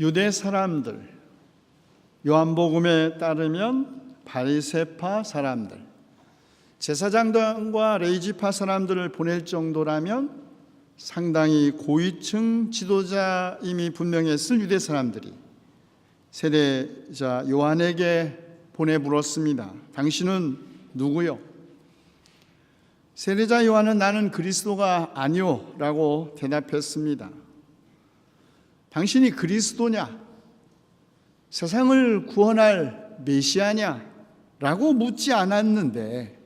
유대 사람들 요한복음에 따르면 바리새파 사람들 제사장들과 레이지파 사람들을 보낼 정도라면 상당히 고위층 지도자임이 분명했을 유대 사람들이 세례자 요한에게 보내 물었습니다. 당신은 누구요? 세례자 요한은 나는 그리스도가 아니오라고 대답했습니다. 당신이 그리스도냐? 세상을 구원할 메시아냐? 라고 묻지 않았는데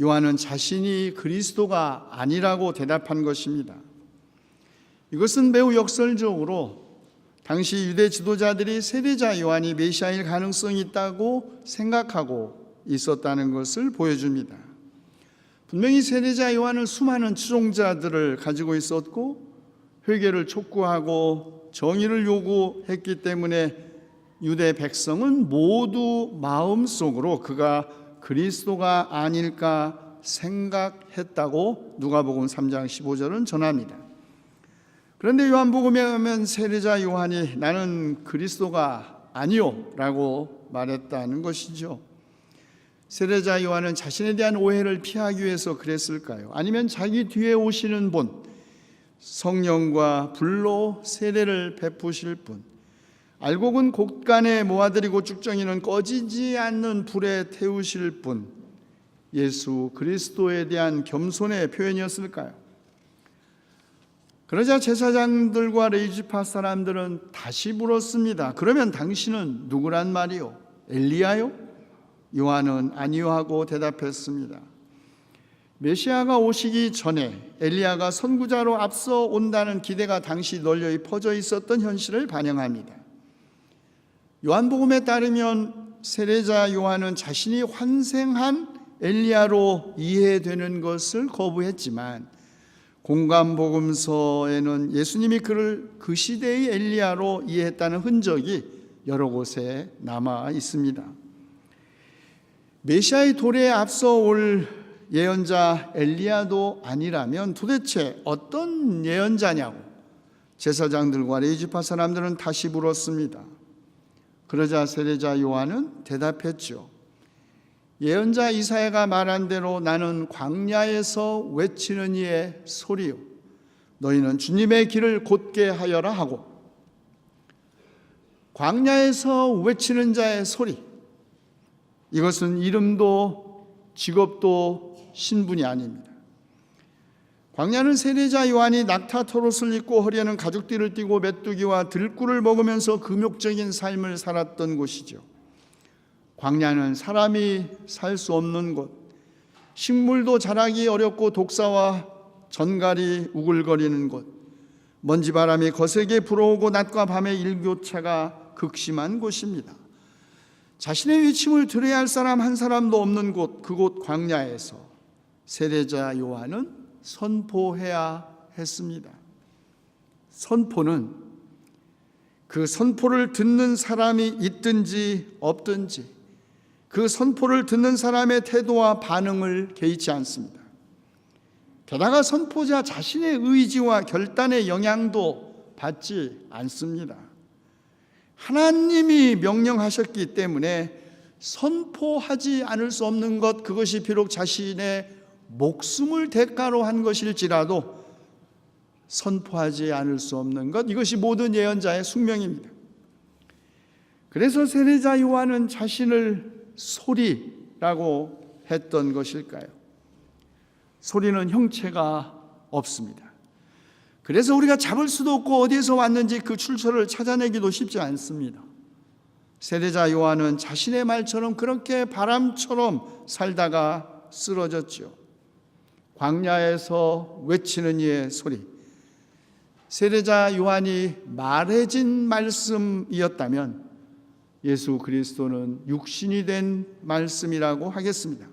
요한은 자신이 그리스도가 아니라고 대답한 것입니다. 이것은 매우 역설적으로 당시 유대 지도자들이 세례자 요한이 메시아일 가능성이 있다고 생각하고 있었다는 것을 보여줍니다. 분명히 세례자 요한은 수많은 추종자들을 가지고 있었고 회개를 촉구하고 정의를 요구했기 때문에 유대 백성은 모두 마음속으로 그가 그리스도가 아닐까 생각했다고 누가복음 3장 15절은 전합니다. 그런데 요한복음에 보면 세례자 요한이 나는 그리스도가 아니요라고 말했다는 것이죠. 세례자 요한은 자신에 대한 오해를 피하기 위해서 그랬을까요? 아니면 자기 뒤에 오시는 분 성령과 불로 세례를 베푸실 분 알곡은 곳간에 모아들이고 쭉정이는 꺼지지 않는 불에 태우실 분 예수 그리스도에 대한 겸손의 표현이었을까요? 그러자 제사장들과 레이지파 사람들은 다시 물었습니다. 그러면 당신은 누구란 말이요? 엘리야요? 요한은 아니요 하고 대답했습니다. 메시아가 오시기 전에 엘리야가 선구자로 앞서 온다는 기대가 당시 널리 퍼져 있었던 현실을 반영합니다. 요한복음에 따르면 세례자 요한은 자신이 환생한 엘리야로 이해되는 것을 거부했지만 공간복음서에는 예수님이 그를 그 시대의 엘리야로 이해했다는 흔적이 여러 곳에 남아 있습니다. 메시아의 도래에 앞서 올 예언자 엘리야도 아니라면 도대체 어떤 예언자냐고 제사장들과 레이지파 사람들은 다시 물었습니다. 그러자 세례자 요한은 대답했죠. 예언자 이사야가 말한 대로 나는 광야에서 외치는 이의 소리요. 너희는 주님의 길을 곧게 하여라 하고 광야에서 외치는 자의 소리. 이것은 이름도 직업도 신분이 아닙니다. 광야는 세례자 요한이 낙타 토롯을 입고 허리에는 가죽띠를 띠고 메뚜기와 들꿀을 먹으면서 금욕적인 삶을 살았던 곳이죠. 광야는 사람이 살 수 없는 곳, 식물도 자라기 어렵고 독사와 전갈이 우글거리는 곳, 먼지바람이 거세게 불어오고 낮과 밤의 일교차가 극심한 곳입니다. 자신의 위침을 들어야 할 사람 한 사람도 없는 곳, 그곳 광야에서 세례자 요한은 선포해야 했습니다. 선포는 그 선포를 듣는 사람이 있든지 없든지 그 선포를 듣는 사람의 태도와 반응을 개의치 않습니다. 게다가 선포자 자신의 의지와 결단의 영향도 받지 않습니다. 하나님이 명령하셨기 때문에 선포하지 않을 수 없는 것, 그것이 비록 자신의 목숨을 대가로 한 것일지라도 선포하지 않을 수 없는 것, 이것이 모든 예언자의 숙명입니다. 그래서 세례자 요한은 자신을 소리라고 했던 것일까요? 소리는 형체가 없습니다. 그래서 우리가 잡을 수도 없고 어디에서 왔는지 그 출처를 찾아내기도 쉽지 않습니다. 세례자 요한은 자신의 말처럼 그렇게 바람처럼 살다가 쓰러졌죠. 광야에서 외치는 이의 소리. 세례자 요한이 말해진 말씀이었다면 예수 그리스도는 육신이 된 말씀이라고 하겠습니다.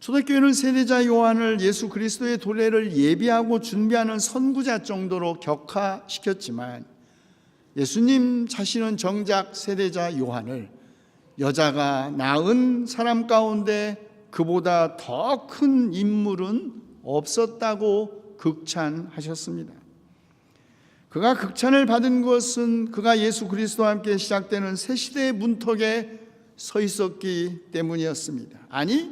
초대교회는 세례자 요한을 예수 그리스도의 도래를 예비하고 준비하는 선구자 정도로 격화시켰지만 예수님 자신은 정작 세례자 요한을 여자가 낳은 사람 가운데 그보다 더 큰 인물은 없었다고 극찬하셨습니다. 그가 극찬을 받은 것은 그가 예수 그리스도와 함께 시작되는 새 시대의 문턱에 서 있었기 때문이었습니다. 아니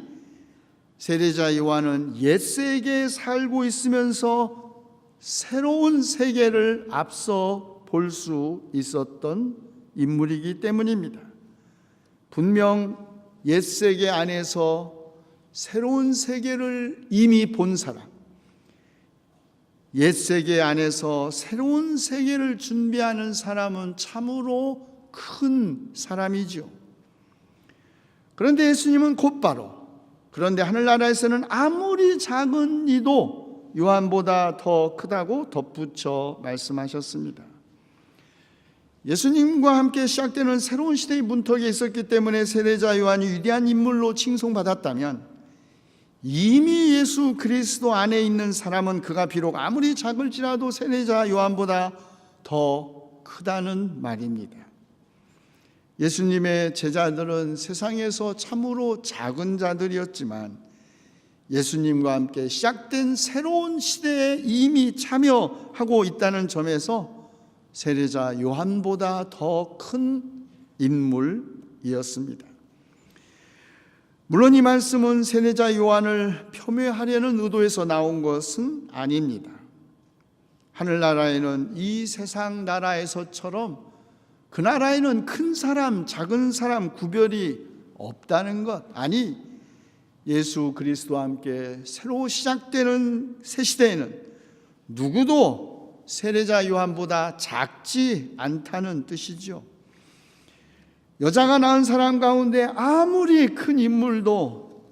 세례자 요한은 옛 세계에 살고 있으면서 새로운 세계를 앞서 볼 수 있었던 인물이기 때문입니다. 분명 옛 세계 안에서 새로운 세계를 이미 본 사람, 옛 세계 안에서 새로운 세계를 준비하는 사람은 참으로 큰 사람이죠. 그런데 예수님은 곧바로 그런데 하늘나라에서는 아무리 작은 이도 요한보다 더 크다고 덧붙여 말씀하셨습니다. 예수님과 함께 시작되는 새로운 시대의 문턱에 있었기 때문에 세례자 요한이 위대한 인물로 칭송받았다면 이미 예수 그리스도 안에 있는 사람은 그가 비록 아무리 작을지라도 세례자 요한보다 더 크다는 말입니다. 예수님의 제자들은 세상에서 참으로 작은 자들이었지만 예수님과 함께 시작된 새로운 시대에 이미 참여하고 있다는 점에서 세례자 요한보다 더 큰 인물이었습니다. 물론 이 말씀은 세례자 요한을 폄훼하려는 의도에서 나온 것은 아닙니다. 하늘나라에는 이 세상 나라에서처럼 그 나라에는 큰 사람, 작은 사람 구별이 없다는 것. 아니, 예수 그리스도와 함께 새로 시작되는 새 시대에는 누구도 세례자 요한보다 작지 않다는 뜻이죠. 여자가 낳은 사람 가운데 아무리 큰 인물도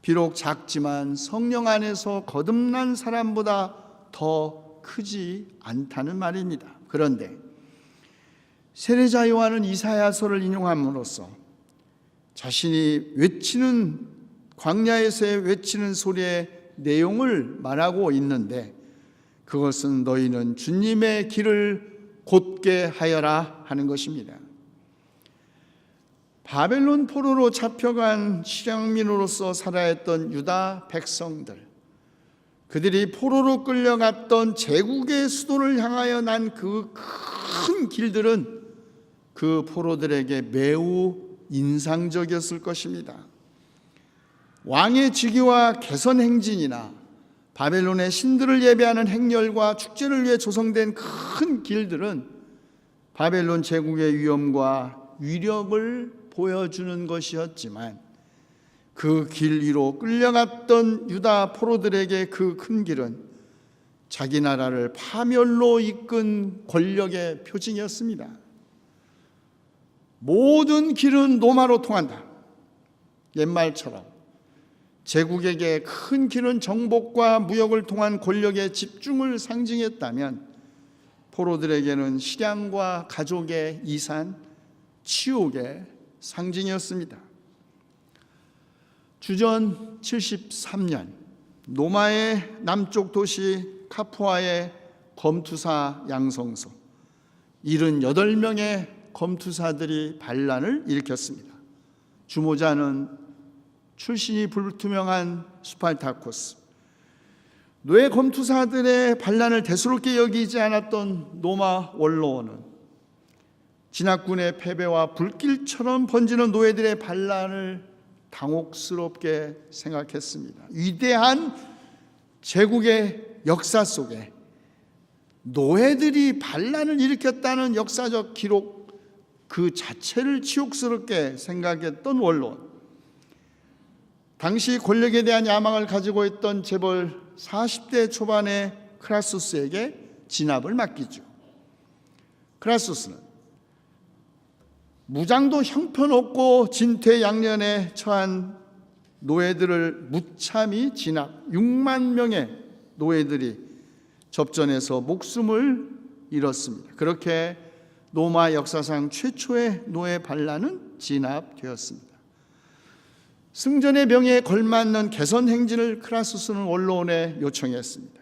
비록 작지만 성령 안에서 거듭난 사람보다 더 크지 않다는 말입니다. 그런데 세례자 요한은 이사야서를 인용함으로써 자신이 외치는 광야에서의 외치는 소리의 내용을 말하고 있는데 그것은 너희는 주님의 길을 곧게 하여라 하는 것입니다. 바벨론 포로로 잡혀간 실향민으로서 살아야 했던 유다 백성들 그들이 포로로 끌려갔던 제국의 수도를 향하여 난 그 큰 길들은 그 포로들에게 매우 인상적이었을 것입니다. 왕의 즉위와 개선 행진이나 바벨론의 신들을 예배하는 행렬과 축제를 위해 조성된 큰 길들은 바벨론 제국의 위엄과 위력을 보여주는 것이었지만 그 길 위로 끌려갔던 유다 포로들에게 그 큰 길은 자기 나라를 파멸로 이끈 권력의 표징이었습니다. 모든 길은 노마로 통한다. 옛말처럼 제국에게 큰 길은 정복과 무역을 통한 권력의 집중을 상징했다면 포로들에게는 실향과 가족의 이산, 치욕의 상징이었습니다. 주전 73년 노마의 남쪽 도시 카푸아의 검투사 양성소 78명의 검투사들이 반란을 일으켰습니다. 주모자는 출신이 불투명한 스팔타코스. 노예 검투사들의 반란을 대수롭게 여기지 않았던 노마 원로원은 진압군의 패배와 불길처럼 번지는 노예들의 반란을 당혹스럽게 생각했습니다. 위대한 제국의 역사 속에 노예들이 반란을 일으켰다는 역사적 기록 그 자체를 치욕스럽게 생각했던 원론. 당시 권력에 대한 야망을 가지고 있던 재벌 40대 초반의 크라수스에게 진압을 맡기죠. 크라수스는 무장도 형편없고 진퇴양년에 처한 노예들을 무참히 진압 6만 명의 노예들이 접전에서 목숨을 잃었습니다. 그렇게 로마 역사상 최초의 노예 반란은 진압되었습니다. 승전의 명예에 걸맞는 개선 행진을 크라수스는 원로원에 요청했습니다.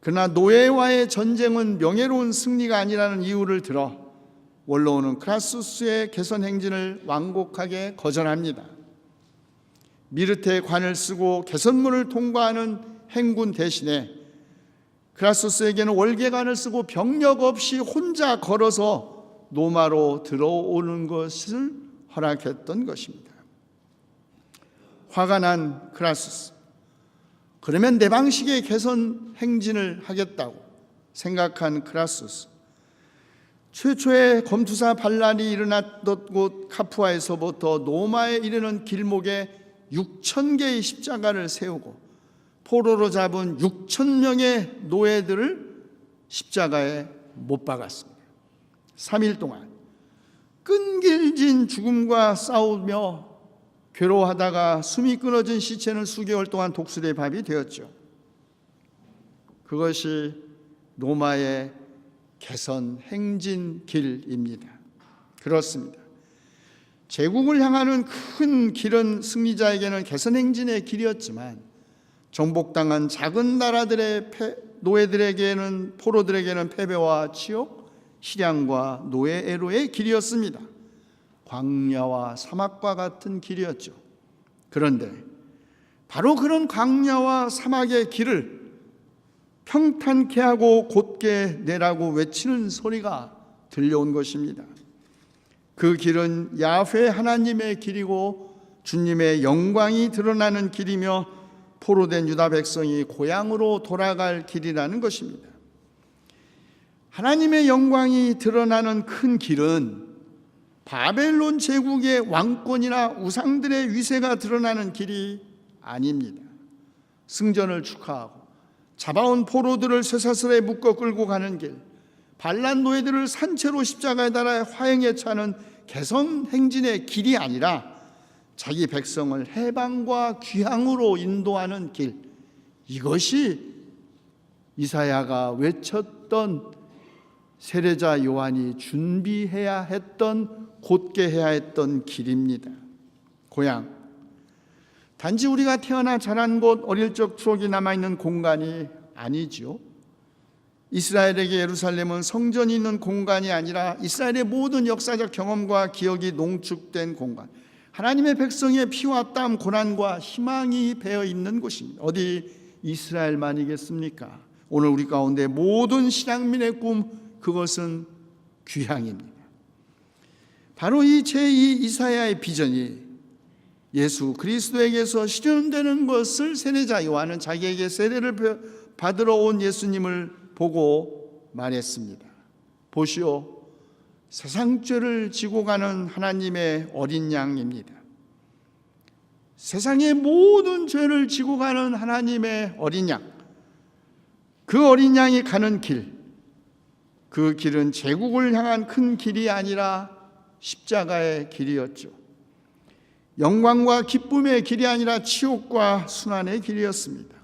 그러나 노예와의 전쟁은 명예로운 승리가 아니라는 이유를 들어 원로원은 크라수스의 개선 행진을 완곡하게 거절합니다. 미르테 관을 쓰고 개선문을 통과하는 행군 대신에 크라소스에게는 월계관을 쓰고 병력 없이 혼자 걸어서 노마로 들어오는 것을 허락했던 것입니다. 화가 난 크라소스. 그러면 내 방식의 개선 행진을 하겠다고 생각한 크라소스. 최초의 검투사 반란이 일어났던 곳 카푸아에서부터 노마에 이르는 길목에 6천 개의 십자가를 세우고 포로로 잡은 6천 명의 노예들을 십자가에 못 박았습니다. 3일 동안 끈질긴 죽음과 싸우며 괴로워하다가 숨이 끊어진 시체는 수개월 동안 독수리의 밥이 되었죠. 그것이 로마의 개선 행진 길입니다. 그렇습니다. 제국을 향하는 큰 길은 승리자에게는 개선 행진의 길이었지만 정복당한 작은 나라들의 패, 노예들에게는 포로들에게는 패배와 치욕, 실향과 노예 애로의 길이었습니다. 광야와 사막과 같은 길이었죠. 그런데 바로 그런 광야와 사막의 길을 평탄케 하고 곧게 내라고 외치는 소리가 들려온 것입니다. 그 길은 야훼 하나님의 길이고 주님의 영광이 드러나는 길이며 포로된 유다 백성이 고향으로 돌아갈 길이라는 것입니다. 하나님의 영광이 드러나는 큰 길은 바벨론 제국의 왕권이나 우상들의 위세가 드러나는 길이 아닙니다. 승전을 축하하고 잡아온 포로들을 쇠사슬에 묶어 끌고 가는 길, 반란 노예들을 산채로 십자가에 달아 화형에 차는 개선 행진의 길이 아니라 자기 백성을 해방과 귀향으로 인도하는 길. 이것이 이사야가 외쳤던 세례자 요한이 준비해야 했던 곧게 해야 했던 길입니다. 고향. 단지 우리가 태어나 자란 곳 어릴 적 추억이 남아 있는 공간이 아니죠. 이스라엘에게 예루살렘은 성전이 있는 공간이 아니라 이스라엘의 모든 역사적 경험과 기억이 농축된 공간. 하나님의 백성의 피와 땀, 고난과 희망이 배어 있는 곳입니다. 어디 이스라엘만이겠습니까? 오늘 우리 가운데 모든 신앙민의 꿈 그것은 귀향입니다. 바로 이 제2 이사야의 비전이 예수 그리스도에게서 실현되는 것을 세례자 요한은 자기에게 세례를 받으러 온 예수님을 보고 말했습니다. 보시오, 세상 죄를 지고 가는 하나님의 어린 양입니다. 세상의 모든 죄를 지고 가는 하나님의 어린 양. 그 어린 양이 가는 길. 그 길은 제국을 향한 큰 길이 아니라 십자가의 길이었죠. 영광과 기쁨의 길이 아니라 치욕과 순환의 길이었습니다.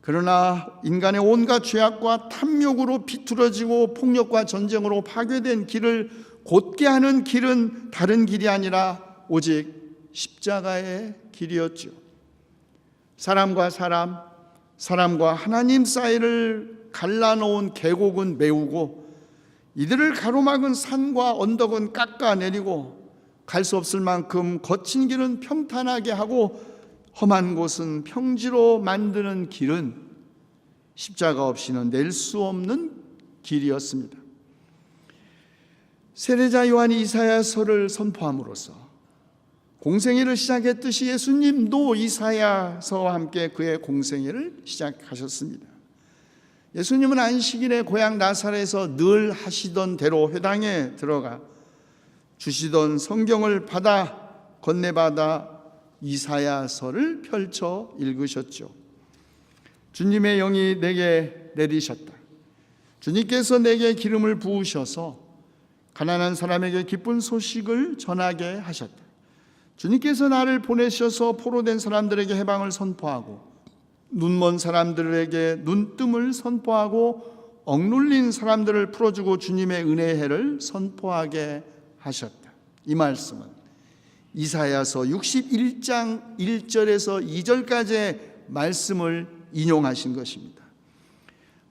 그러나 인간의 온갖 죄악과 탐욕으로 비틀어지고 폭력과 전쟁으로 파괴된 길을 곧게 하는 길은 다른 길이 아니라 오직 십자가의 길이었죠. 사람과 사람, 사람과 하나님 사이를 갈라놓은 계곡은 메우고 이들을 가로막은 산과 언덕은 깎아내리고 갈 수 없을 만큼 거친 길은 평탄하게 하고 험한 곳은 평지로 만드는 길은 십자가 없이는 낼 수 없는 길이었습니다. 세례자 요한이 이사야서를 선포함으로써 공생애를 시작했듯이 예수님도 이사야서와 함께 그의 공생애를 시작하셨습니다. 예수님은 안식일에 고향 나사렛에서 늘 하시던 대로 회당에 들어가 주시던 성경을 받아 건네받아 이사야서를 펼쳐 읽으셨죠. 주님의 영이 내게 내리셨다. 주님께서 내게 기름을 부으셔서 가난한 사람에게 기쁜 소식을 전하게 하셨다. 주님께서 나를 보내셔서 포로된 사람들에게 해방을 선포하고 눈먼 사람들에게 눈뜸을 선포하고 억눌린 사람들을 풀어주고 주님의 은혜의 해를 선포하게 하셨다. 이 말씀은 이사야서 61장 1절에서 2절까지의 말씀을 인용하신 것입니다.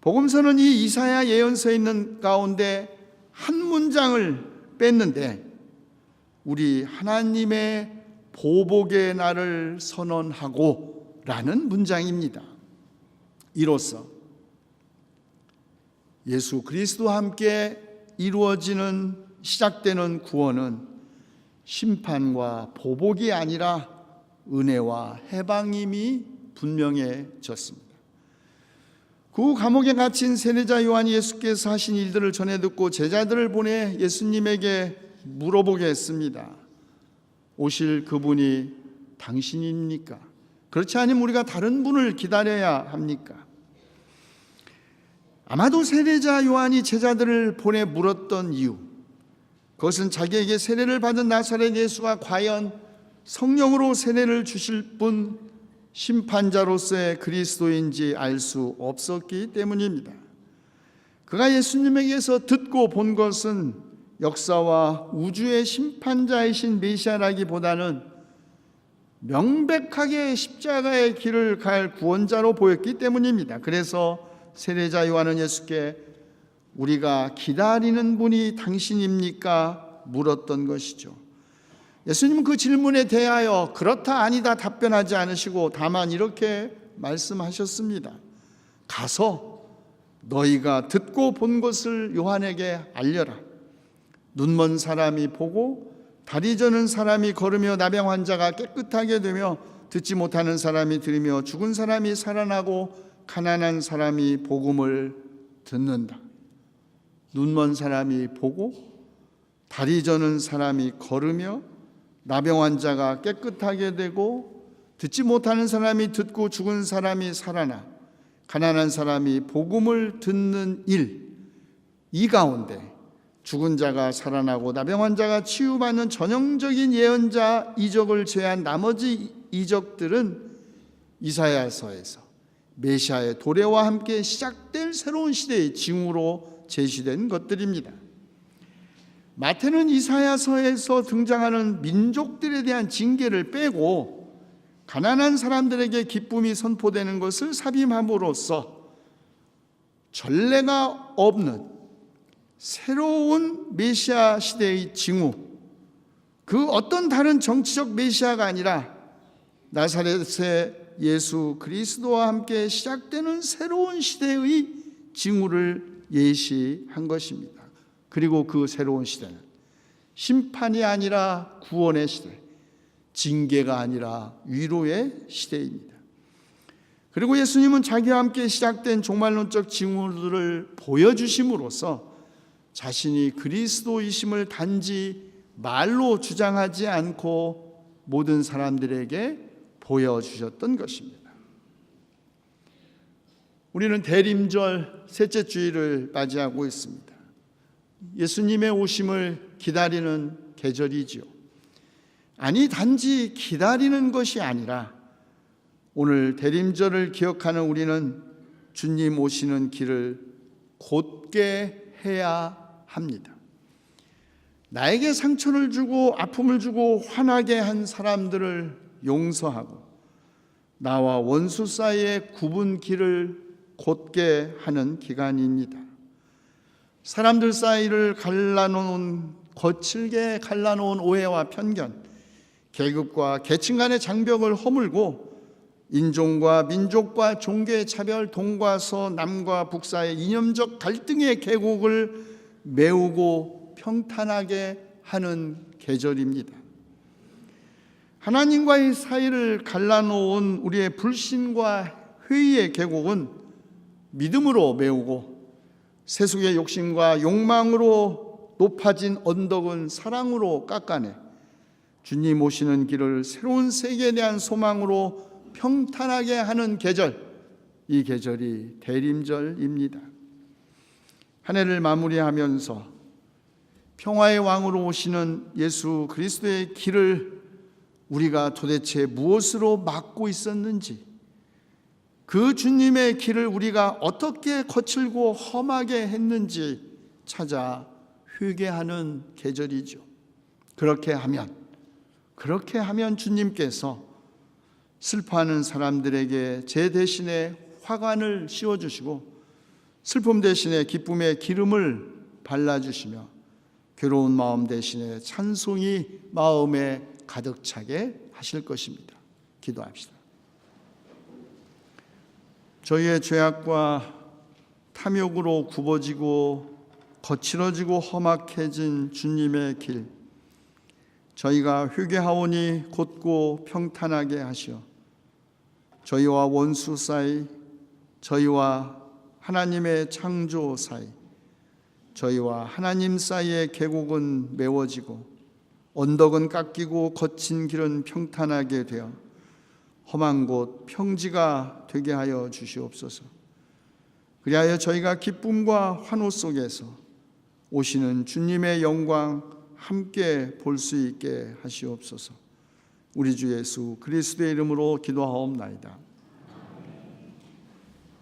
복음서는 이 이사야 예언서에 있는 가운데 한 문장을 뺐는데 우리 하나님의 보복의 날을 선언하고 라는 문장입니다. 이로써 예수 그리스도와 함께 이루어지는 시작되는 구원은 심판과 보복이 아니라 은혜와 해방임이 분명해졌습니다. 그 감옥에 갇힌 세례자 요한이 예수께서 하신 일들을 전해 듣고 제자들을 보내 예수님에게 물어보게 했습니다. 오실 그분이 당신입니까? 그렇지 않으면 우리가 다른 분을 기다려야 합니까? 아마도 세례자 요한이 제자들을 보내 물었던 이유, 그것은 자기에게 세례를 받은 나사렛 예수가 과연 성령으로 세례를 주실 분 심판자로서의 그리스도인지 알 수 없었기 때문입니다. 그가 예수님에게서 듣고 본 것은 역사와 우주의 심판자이신 메시아라기보다는 명백하게 십자가의 길을 갈 구원자로 보였기 때문입니다. 그래서 세례자 요한은 예수께 우리가 기다리는 분이 당신입니까? 물었던 것이죠. 예수님은 그 질문에 대하여 그렇다 아니다 답변하지 않으시고 다만 이렇게 말씀하셨습니다. 가서 너희가 듣고 본 것을 요한에게 알려라. 눈먼 사람이 보고 다리 저는 사람이 걸으며 나병 환자가 깨끗하게 되며 듣지 못하는 사람이 들으며 죽은 사람이 살아나고 가난한 사람이 복음을 듣는다. 눈먼 사람이 보고 다리 저는 사람이 걸으며 나병 환자가 깨끗하게 되고 듣지 못하는 사람이 듣고 죽은 사람이 살아나 가난한 사람이 복음을 듣는 일 이 가운데 죽은 자가 살아나고 나병 환자가 치유받는 전형적인 예언자 이적을 제한 나머지 이적들은 이사야서에서 메시아의 도래와 함께 시작될 새로운 시대의 징후로 제시된 것들입니다. 마태는 이사야서에서 등장하는 민족들에 대한 징계를 빼고 가난한 사람들에게 기쁨이 선포되는 것을 삽입함으로써 전례가 없는 새로운 메시아 시대의 징후, 그 어떤 다른 정치적 메시아가 아니라 나사렛의 예수 그리스도와 함께 시작되는 새로운 시대의 징후를 예시한 것입니다. 그리고 그 새로운 시대는 심판이 아니라 구원의 시대, 징계가 아니라 위로의 시대입니다. 그리고 예수님은 자기와 함께 시작된 종말론적 징후들을 보여주심으로써 자신이 그리스도이심을 단지 말로 주장하지 않고 모든 사람들에게 보여주셨던 것입니다. 우리는 대림절 셋째 주일을 맞이하고 있습니다. 예수님의 오심을 기다리는 계절이지요. 아니, 단지 기다리는 것이 아니라 오늘 대림절을 기억하는 우리는 주님 오시는 길을 곧게 해야 합니다. 나에게 상처를 주고 아픔을 주고 화나게 한 사람들을 용서하고 나와 원수 사이의 구분 길을 곧게 하는 기간입니다. 사람들 사이를 갈라놓은 거칠게 갈라놓은 오해와 편견, 계급과 계층 간의 장벽을 허물고 인종과 민족과 종교의 차별, 동과 서, 남과 북 사이의 이념적 갈등의 계곡을 메우고 평탄하게 하는 계절입니다. 하나님과의 사이를 갈라놓은 우리의 불신과 회의의 계곡은 믿음으로 메우고 세속의 욕심과 욕망으로 높아진 언덕은 사랑으로 깎아내 주님 오시는 길을 새로운 세계에 대한 소망으로 평탄하게 하는 계절, 이 계절이 대림절입니다. 한 해를 마무리하면서 평화의 왕으로 오시는 예수 그리스도의 길을 우리가 도대체 무엇으로 막고 있었는지, 그 주님의 길을 우리가 어떻게 거칠고 험하게 했는지 찾아 회개하는 계절이죠. 그렇게 하면, 그렇게 하면 주님께서 슬퍼하는 사람들에게 제 대신에 화관을 씌워 주시고 슬픔 대신에 기쁨의 기름을 발라 주시며 괴로운 마음 대신에 찬송이 마음에 가득 차게 하실 것입니다. 기도합시다. 저희의 죄악과 탐욕으로 굽어지고 거칠어지고 험악해진 주님의 길 저희가 회개하오니 곧고 평탄하게 하시어 저희와 원수 사이 저희와 하나님의 창조 사이 저희와 하나님 사이의 계곡은 메워지고 언덕은 깎이고 거친 길은 평탄하게 되어 험한 곳 평지가 되게 하여 주시옵소서. 그리하여 저희가 기쁨과 환호 속에서 오시는 주님의 영광 함께 볼 수 있게 하시옵소서. 우리 주 예수 그리스도의 이름으로 기도하옵나이다.